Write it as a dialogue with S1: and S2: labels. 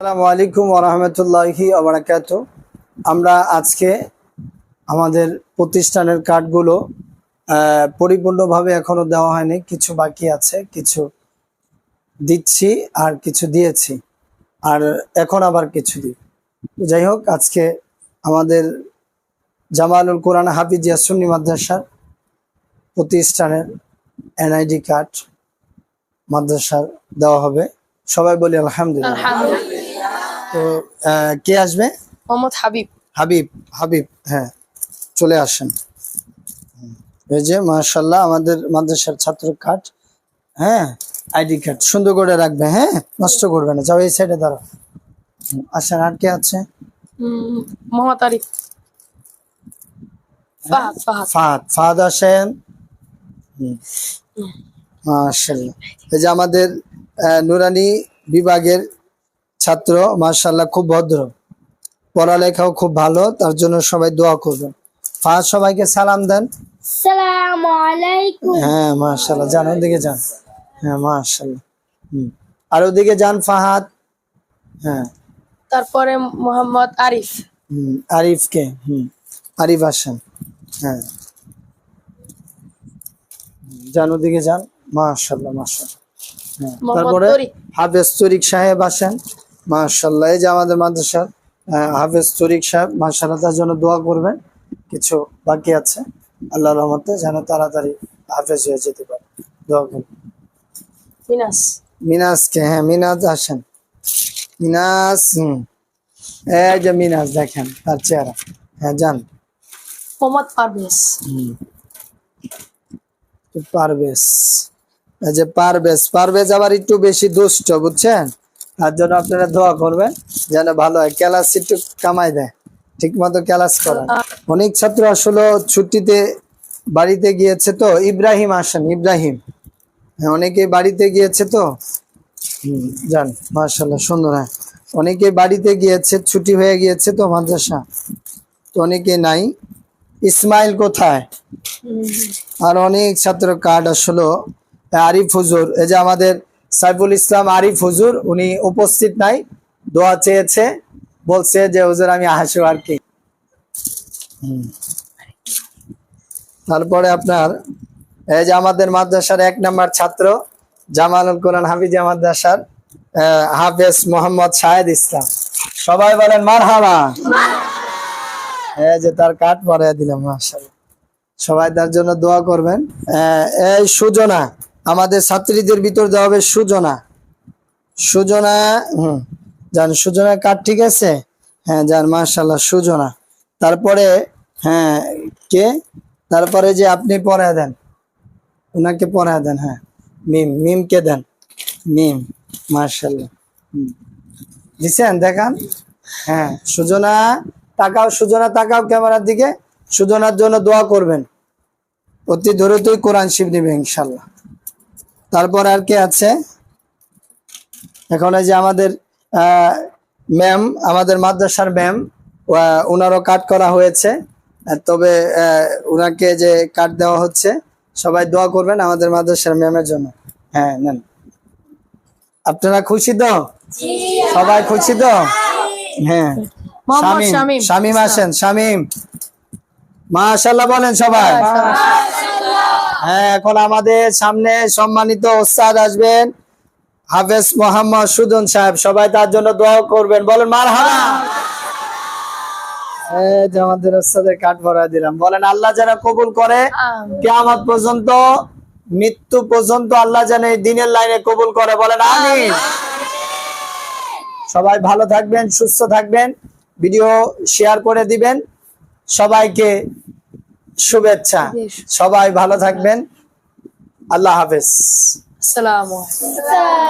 S1: আসসালামু আলাইকুম ওরহামতুল্লাহি আবরাকাত আমরা আজকে আমাদের প্রতিষ্ঠানের কার্ডগুলো পরিপূর্ণভাবে এখনও দেওয়া হয়নি। কিছু বাকি আছে, কিছু দিচ্ছি আর কিছু দিয়েছি। আর এখন আবার কিছু দিই। যাই হোক, আজকে আমাদের জামালুল কোরআন হাফিজিয়া সুন্নি মাদ্রাসার প্রতিষ্ঠানের এনআইডি কার্ড মাদ্রাসার দেওয়া হবে। সবাই বলি আলহামদুলিল্লাহ। তো কে আসবে?
S2: মোহাম্মদ হাবিব।
S1: হাবিব হাবিব হ্যাঁ চলে আসেন। এই যে মার্শাল্লাহ আমাদের মাদ্রাসার ছাত্র কার্ড হ্যাঁ আইডি কার্ড সুন্দর করে রাখবে হ্যাঁ নষ্ট করবে না যাও এই সাইডে দাঁড়াও। আসেন আর কে আছে?
S2: মোহাম্মদ আরিফ। ফাহাদ ফাহাদ।
S1: ফাহাদ আসেন। মার্শাল্লাহ এই যে আমাদের নুরানি বিভাগের ছাত্র মার্শাল্লাহ খুব ভদ্র। পড়ালেখাও খুব ভালো তার জন্য সবাই দোয়া করবেন। ফাহাদ সবাইকে সালাম দেন।
S3: আসসালামু আলাইকুম।
S1: হ্যাঁ মাশাল্লাহ যান ওদিকে যান। হ্যাঁ মাশাল্লাহ হুম। আর ওদিকে যান ফাহাদ। হ্যাঁ।
S2: তারপরে মোহাম্মদ আরিফ।
S1: হুম আরিফকে হুম আরিফ আসেন। হ্যাঁ। যান ওদিকে যান। মাশাল্লাহ মাশাল্লাহ হ্যাঁ তারপরে হাফেজ তরিক সাহেব আসেন। মাশাল্লাহ এই যে আমাদের মাদ্রাসার হাফেজ তরিক সাহেব মাশাল্লাহ তার জন্য দোয়া করবেন। কিছু বাকি আছে আল্লাহ রহমতে যেন তাড়াতাড়ি হাফেজ হয়ে যেতে পারে। দোয়া করবেন।
S2: মিনাস।
S1: মিনাজকে হ্যাঁ মিনাজ আসেন। মিনাজ হুম। এই যে মিনাজ দেখেন তার চেহারা। হ্যাঁ যান।
S2: মোহাম্মদ পারভেজ।
S1: পারভেজ। এই যে পারভেজ পারভেজ আবার একটু বেশি দুষ্ট বুঝছেন? তার জন্য আপনারা দোয়া করবেন যেন ভালো হয়। ক্যালাস একটু কামাই দেয় ঠিক মতো ক্লাস করেন অনেক ছাত্র আসলে ছুটিতে বাড়িতে গিয়েছে তো ইব্রাহিম আসেন ইব্রাহিম। হ্যাঁ অনেকে বাড়িতে গিয়েছে তো। যান মার্শাল্লাহ সুন্দর হ্যাঁ। অনেকে বাড়িতে গিয়েছে ছুটি হয়ে গিয়েছে তো মাদ্রাসা। তো অনেকে নাই। ইসমাইল কোথায়? আর অনেক ছাত্র কার্ড আসলো। আরিফ হুজুর এই যে আমাদের সাইফুল ইসলাম আরিফ হুজুর, উনি উপস্থিত নাই। দোয়া চেয়েছে, বলছে যে, হুজুর, আমি হাসু আর কি। তারপরে আপনার, এই যে আমাদের মাদ্রাসার এক নম্বর ছাত্র, জামালুল কোরআন হাফিজা মাদ্রাসার হাফেজ মোহাম্মদ শাহেদ ইসলাম। সবাই বলেন মার হাবা এই যে তার কাঠ পরে দিলাম সবাই তার জন্য দোয়া করবেন। এই সুজনা আমাদের ছাত্রীদের ভিতর দেওয়া হবে সুজনা। সুজনা, হুম যান সুজনা কাঠ ঠিক আছে? হ্যাঁ যান মাশাল্লাহ সুজনা। তারপরে হ্যাঁ কে? তারপরে যে আপনি পড়ায় দেন। ওনাকে পড়ায় দেন হ্যাঁ। মিম, মিমকে দেন। মিম মার্শাল্লাহ দিছেন, দেখান। হ্যাঁ সুজনা, তাকাও সুজনা, তাকাও ক্যামেরার দিকে। সুজনার জন্য দোয়া করবেন। অতি দ্রুতই কোরআন শিব নিবে ইনশাল্লাহ তারপর আর কে আছে? এখন এই যে আমাদের ম্যাম আমাদের মাদ্রাসার ম্যাম ওনারও কাট করা হয়েছে। তবে আহ, ওনাকে যে কাট দেওয়া হচ্ছে সবাই দোয়া করবেন আমাদের মাদ্রাসার ম্যামের জন্য। হ্যাঁ নেন। আপনারা খুশি তো? সবাই খুশি তো? হ্যাঁ। শামীম।
S2: শামিম।
S1: আসেন শামিম। মাশাল্লাহ বলেন সবাই। হ্যাঁ এখন আমাদের সামনে সম্মানিত ওস্তাদ আসবেন। হাফেজ মোহাম্মদ সুজন সাহেব সবাই তার জন্য দোয়া করবেন। বলেন মার হারা আমাদের ওস্তাদের কাঠ ভরা দিলাম। বলেন আল্লাহ যারা কবুল করে। কেয়ামত পর্যন্ত মৃত্যু পর্যন্ত আল্লাহ যেন এই দিনের লাইনে কবুল করে। বলেন আমিন। সবাই ভালো থাকবেন সুস্থ থাকবেন। ভিডিও শেয়ার করে দিবেন। সবাইকে শুভেচ্ছা। সবাই ভালো থাকবেন। আল্লাহ হাফেজ।
S2: সালাম আলাইকুম।